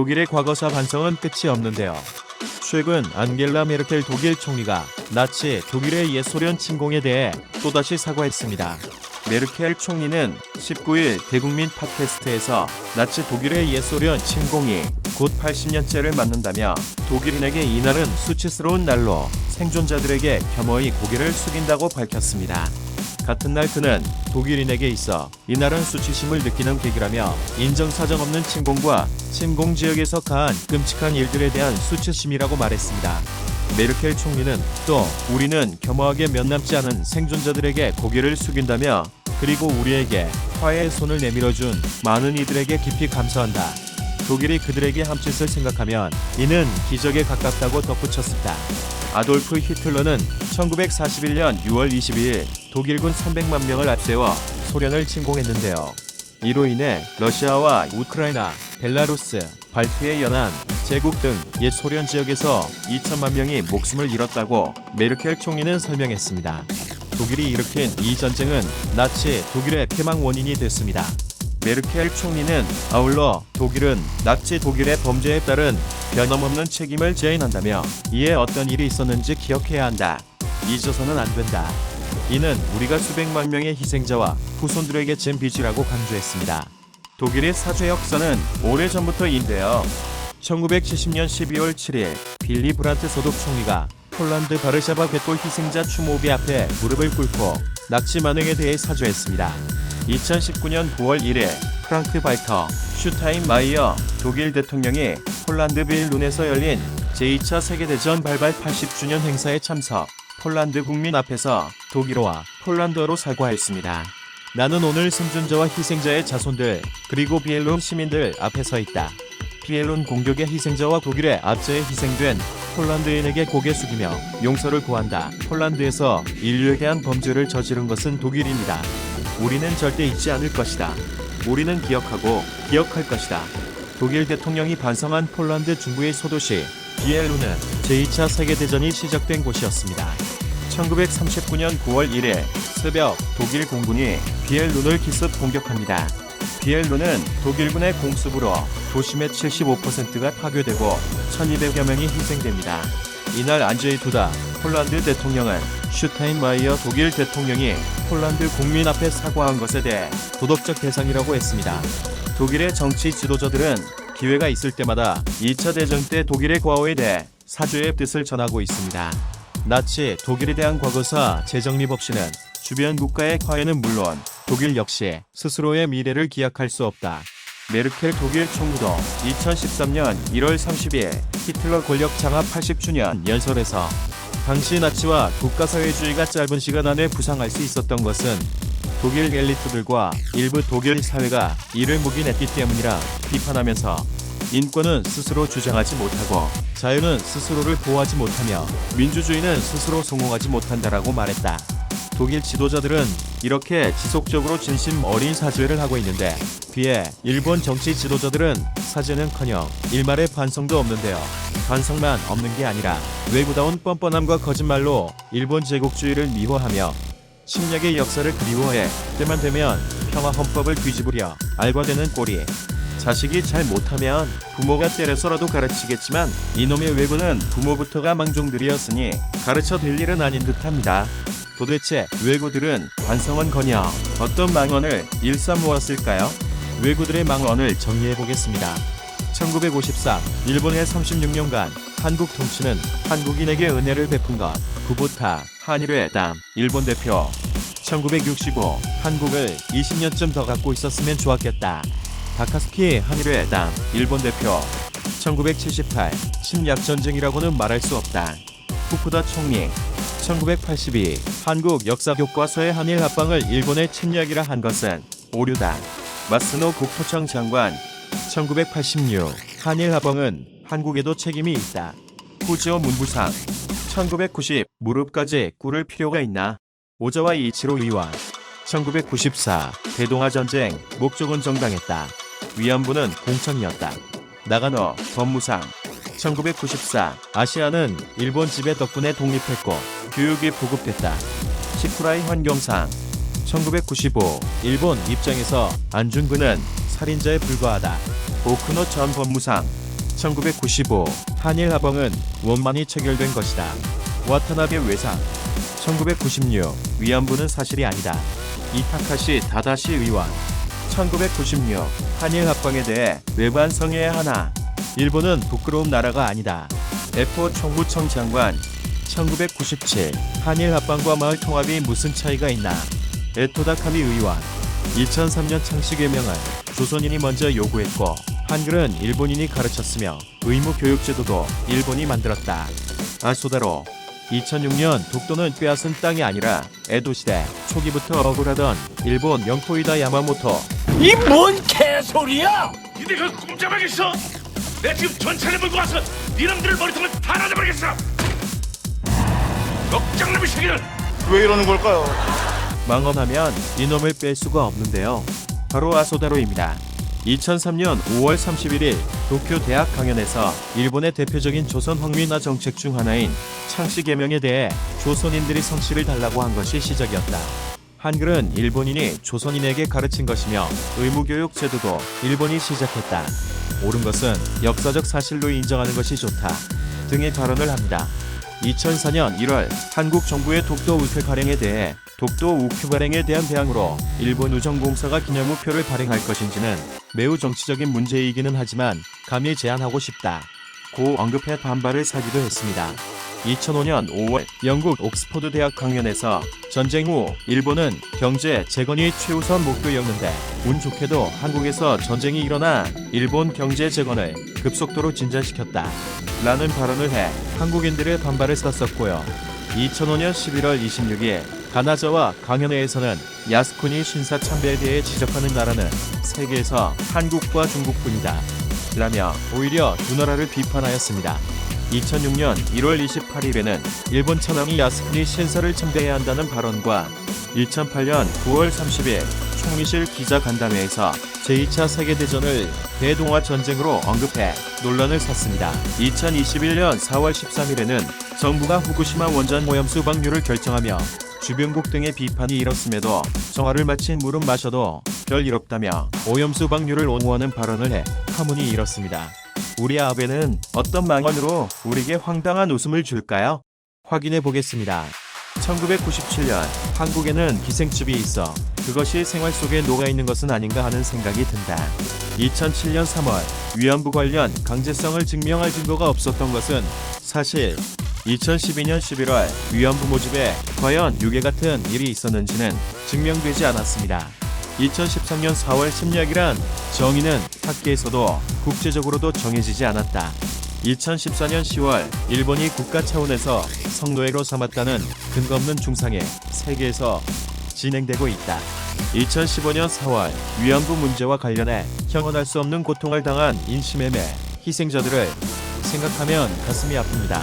독일의 과거사 반성은 끝이 없는데요. 최근 안겔라 메르켈 독일 총리가 나치 독일의 옛 소련 침공에 대해 또다시 사과했습니다. 메르켈 총리는 19일 대국민 팟캐스트에서 나치 독일의 옛 소련 침공이 곧 80년째를 맞는다며 독일인에게 이날은 수치스러운 날로 생존자들에게 겸허히 고개를 숙인다고 밝혔습니다. 같은 날 그는 독일인에게 있어 이날은 수치심을 느끼는 계기라며 인정사정 없는 침공과 침공 지역에서 가한 끔찍한 일들에 대한 수치심이라고 말했습니다. 메르켈 총리는 또 우리는 겸허하게 몇 남지 않은 생존자들에게 고개를 숙인다며 그리고 우리에게 화해의 손을 내밀어준 많은 이들에게 깊이 감사한다. 독일이 그들에게 한 짓을 생각하면 이는 기적에 가깝다고 덧붙였습니다. 아돌프 히틀러는 1941년 6월 22일 독일군 300만 명을 앞세워 소련을 침공했는데요. 이로 인해 러시아와 우크라이나, 벨라루스, 발트의 연안, 제국 등 옛 소련 지역에서 2천만 명이 목숨을 잃었다고 메르켈 총리는 설명했습니다. 독일이 일으킨 이 전쟁은 나치 독일의 패망 원인이 됐습니다. 메르켈 총리는 아울러 독일은 나치 독일의 범죄에 따른 변함없는 책임을 지어한다며 이에 어떤 일이 있었는지 기억해야 한다. 잊어서는 안 된다. 이는 우리가 수백만 명의 희생자와 후손들에게 진 빚이라고 강조했습니다. 독일의 사죄 역사는 오래전부터인데요. 1970년 12월 7일 빌리 브란트 소독 총리가 폴란드 바르샤바 괴돌 희생자 추모비 앞에 무릎을 꿇고 납치 만행에 대해 사죄했습니다. 2019년 9월 1일 프랑크 발터 슈타인 마이어 독일 대통령이 폴란드 빌룬에서 열린 제2차 세계대전 발발 80주년 행사에 참석 폴란드 국민 앞에서 독일어와 폴란드어로 사과했습니다. 나는 오늘 생존자와 희생자의 자손들 그리고 비엘론 시민들 앞에 서 있다. 비엘론 공격의 희생자와 독일의 압제에 희생된 폴란드인에게 고개 숙이며 용서를 구한다. 폴란드에서 인류에 대한 범죄를 저지른 것은 독일입니다. 우리는 절대 잊지 않을 것이다. 우리는 기억하고 기억할 것이다. 독일 대통령이 반성한 폴란드 중부의 소도시 비엘루는 제2차 세계대전이 시작된 곳이었습니다. 1939년 9월 1일 새벽 독일 공군이 비엘룬을 기습 공격합니다. 비엘룬은 독일군의 공습으로 도심의 75%가 파괴되고 1200여 명이 희생됩니다. 이날 안제이 두다 폴란드 대통령은 슈타인마이어 독일 대통령이 폴란드 국민 앞에 사과한 것에 대해 도덕적 대상이라고 했습니다. 독일의 정치 지도자들은 기회가 있을 때마다 2차 대전 때 독일의 과오에 대해 사죄의 뜻을 전하고 있습니다. 나치 독일에 대한 과거사 재정립 없이는 주변 국가의 화해는 물론 독일 역시 스스로의 미래를 기약할 수 없다. 메르켈 독일 총리도 2013년 1월 30일 히틀러 권력 장악 80주년 연설에서 당시 나치와 국가사회주의가 짧은 시간 안에 부상할 수 있었던 것은 독일 엘리트들과 일부 독일 사회가 이를 묵인했기 때문이라 비판하면서 인권은 스스로 주장하지 못하고 자유는 스스로를 보호하지 못하며 민주주의는 스스로 성공하지 못한다라고 말했다. 독일 지도자들은 이렇게 지속적으로 진심 어린 사죄를 하고 있는데 비해 일본 정치 지도자들은 사죄는커녕 일말의 반성도 없는데요. 반성만 없는 게 아니라 외구다운 뻔뻔함과 거짓말로 일본 제국주의를 미화하며 침략의 역사를 그리워해 때만 되면 평화 헌법을 뒤집으려 알과되는 꼴이 자식이 잘 못하면 부모가 때려서라도 가르치겠지만 이놈의 외구는 부모부터가 망종들이었으니 가르쳐 될 일은 아닌 듯합니다. 도대체 외구들은 반성은커녕 어떤 망언을 일삼모았을까요? 외구들의 망언을 정리해 보겠습니다. 1954 일본의 36년간 한국 통치는 한국인에게 은혜를 베푼 것 구보타 한일회 담 일본 대표 1965 한국을 20년쯤 더 갖고 있었으면 좋았겠다. 다카스키 한일회 담 일본 대표 1978 침략 전쟁이라고는 말할 수 없다. 후쿠다 총리 1982 한국 역사 교과서의 한일 합방을 일본의 침략이라 한 것은 오류다. 마스노 국토청 장관 1986 한일 합방은 한국에도 책임이 있다. 후지오 문부상 1990 무릎까지 꿇을 필요가 있나? 오자와 이치로 의원 1994 대동아 전쟁 목적은 정당했다. 위안부는 공천이었다. 나가노 법무상 1994 아시아는 일본 지배 덕분에 독립했고 교육이 보급됐다. 시쿠라이 환경상 1995 일본 입장에서 안중근은 살인자에 불과하다. 오크노 전 법무상 1995 한일 합방은 원만히 체결된 것이다. 와타나베 외상 1996 위안부는 사실이 아니다. 이타카시 다다시 의원 1996 한일 합방에 대해 외반성해야 하나 일본은 부끄러운 나라가 아니다. 에포 총무청 장관 1997 한일 합방과 마을 통합이 무슨 차이가 있나 에토다 카미 의원 2003년 창씨 개명을 조선인이 먼저 요구했고 한글은 일본인이 가르쳤으며 의무 교육 제도도 일본이 만들었다. 아소다로 2006년 독도는 빼앗은 땅이 아니라 에도 시대 초기부터 억울하던 일본 영토이다 야마모토 이 뭔 개소리야! 니네가 꼼짝하겠어? 내가 지금 전차를 몰고 와서 니놈들을 머리통을 다 놔줘버리겠어! 억장남의 새끼들! 왜 이러는 걸까요? 망언하면 이놈을 뺄 수가 없는데요. 바로 아소다로입니다. 2003년 5월 31일 도쿄 대학 강연에서 일본의 대표적인 조선 황민화 정책 중 하나인 창씨 개명에 대해 조선인들이 성씨를 달라고 한 것이 시작이었다. 한글은 일본인이 조선인에게 가르친 것이며 의무교육 제도도 일본이 시작했다. 옳은 것은 역사적 사실로 인정하는 것이 좋다. 등의 발언을 합니다. 2004년 1월 한국 정부의 독도 우표 발행에 대해 독도 우표 발행에 대한 대항으로 일본 우정공사가 기념우표를 발행할 것인지는 매우 정치적인 문제이기는 하지만 감히 제안하고 싶다. 고 언급해 반발을 사기도 했습니다. 2005년 5월 영국 옥스퍼드 대학 강연에서 전쟁 후 일본은 경제 재건이 최우선 목표였는데 운 좋게도 한국에서 전쟁이 일어나 일본 경제 재건을 급속도로 진전시켰다. 라는 발언을 해 한국인들의 반발을 샀었고요. 2005년 11월 26일 가나자와 강연회에서는 야스쿠니 신사 참배에 대해 지적하는 나라는 세계에서 한국과 중국뿐이다. 라며 오히려 두 나라를 비판하였습니다. 2006년 1월 28일에는 일본 천황이 야스쿠니 신사를 참배해야 한다는 발언과 2008년 9월 30일 총리실 기자간담회에서 제2차 세계대전을 대동아 전쟁으로 언급해 논란을 샀습니다. 2021년 4월 13일에는 정부가 후쿠시마 원전 오염수 방류를 결정하며 주변국 등의 비판이 일었음에도 정화를 마친 물은 마셔도 별일 없다며 오염수 방류를 옹호하는 발언을 해 파문이 일었습니다. 우리 아베는 어떤 망언으로 우리에게 황당한 웃음을 줄까요? 확인해 보겠습니다. 1997년 한국에는 기생집이 있어 그것이 생활 속에 녹아 있는 것은 아닌가 하는 생각이 든다. 2007년 3월 위안부 관련 강제성을 증명할 증거가 없었던 것은 사실 2012년 11월 위안부 모집에 과연 유괴 같은 일이 있었는지는 증명되지 않았습니다. 2013년 4월 침략이란 정의는 학계에서도 국제적으로도 정해지지 않았다. 2014년 10월 일본이 국가 차원에서 성노예로 삼았다는 근거 없는 중상에 세계에서 진행되고 있다. 2015년 4월 위안부 문제와 관련해 형언할 수 없는 고통을 당한 인신매매 희생자들을 생각하면 가슴이 아픕니다.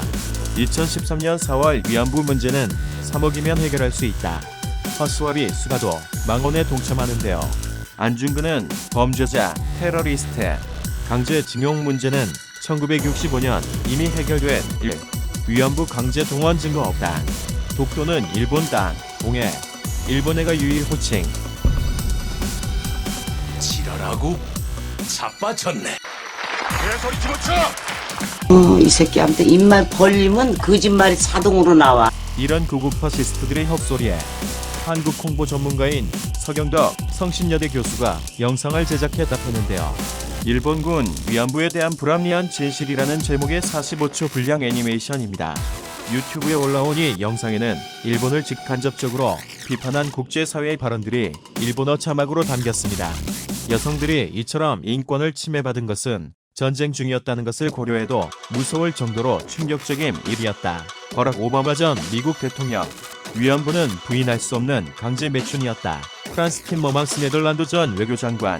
2013년 4월 위안부 문제는 3억이면 해결할 수 있다. 허수아비 수가도 망언에 동참하는데요. 안중근은 범죄자, 테러리스트, 강제징용 문제는 1965년 이미 해결된 1. 위안부 강제 동원 증거 없다. 독도는 일본 땅, 동해, 일본해가 유일 호칭. 지랄하고 자빠졌네. 개소리 집어쳐! 어, 이 새끼한테 입만 벌리면 거짓말이 자동으로 나와. 이런 구급 파시스트들의 헛소리에 한국 홍보 전문가인 서경덕 성신여대 교수가 영상을 제작해 답했는데요. 일본군 위안부에 대한 불합리한 진실이라는 제목의 45초 분량 애니메이션입니다. 유튜브에 올라온 이 영상에는 일본을 직간접적으로 비판한 국제사회의 발언들이 일본어 자막으로 담겼습니다. 여성들이 이처럼 인권을 침해받은 것은 전쟁 중이었다는 것을 고려해도 무서울 정도로 충격적인 일이었다. 버락 오바마 전 미국 대통령 위안부는 부인할 수 없는 강제 매춘이었다. 프란스 팀머망스 네덜란드 전 외교장관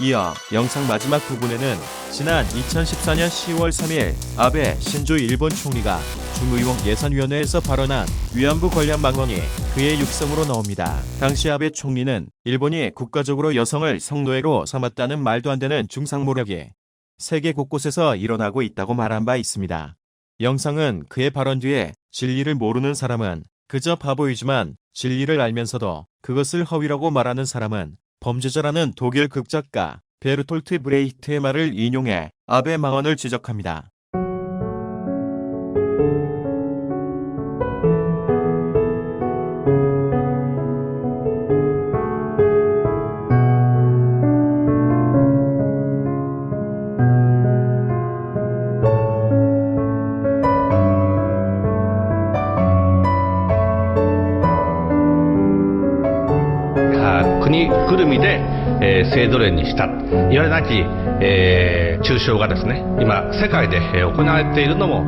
이어 영상 마지막 부분에는 지난 2014년 10월 3일 아베 신조 일본 총리가 중의원 예산위원회에서 발언한 위안부 관련 망언이 그의 육성으로 나옵니다. 당시 아베 총리는 일본이 국가적으로 여성을 성노예로 삼았다는 말도 안 되는 중상모략이 세계 곳곳에서 일어나고 있다고 말한 바 있습니다. 영상은 그의 발언 뒤에 진리를 모르는 사람은 그저 바보이지만 진리를 알면서도 그것을 허위라고 말하는 사람은 범죄자라는 독일 극작가 베르톨트 브레이트의 말을 인용해 아베 망언을 지적합니다. えー制度連にした。いわれなき、えー中傷がですね今世界で行われているのも。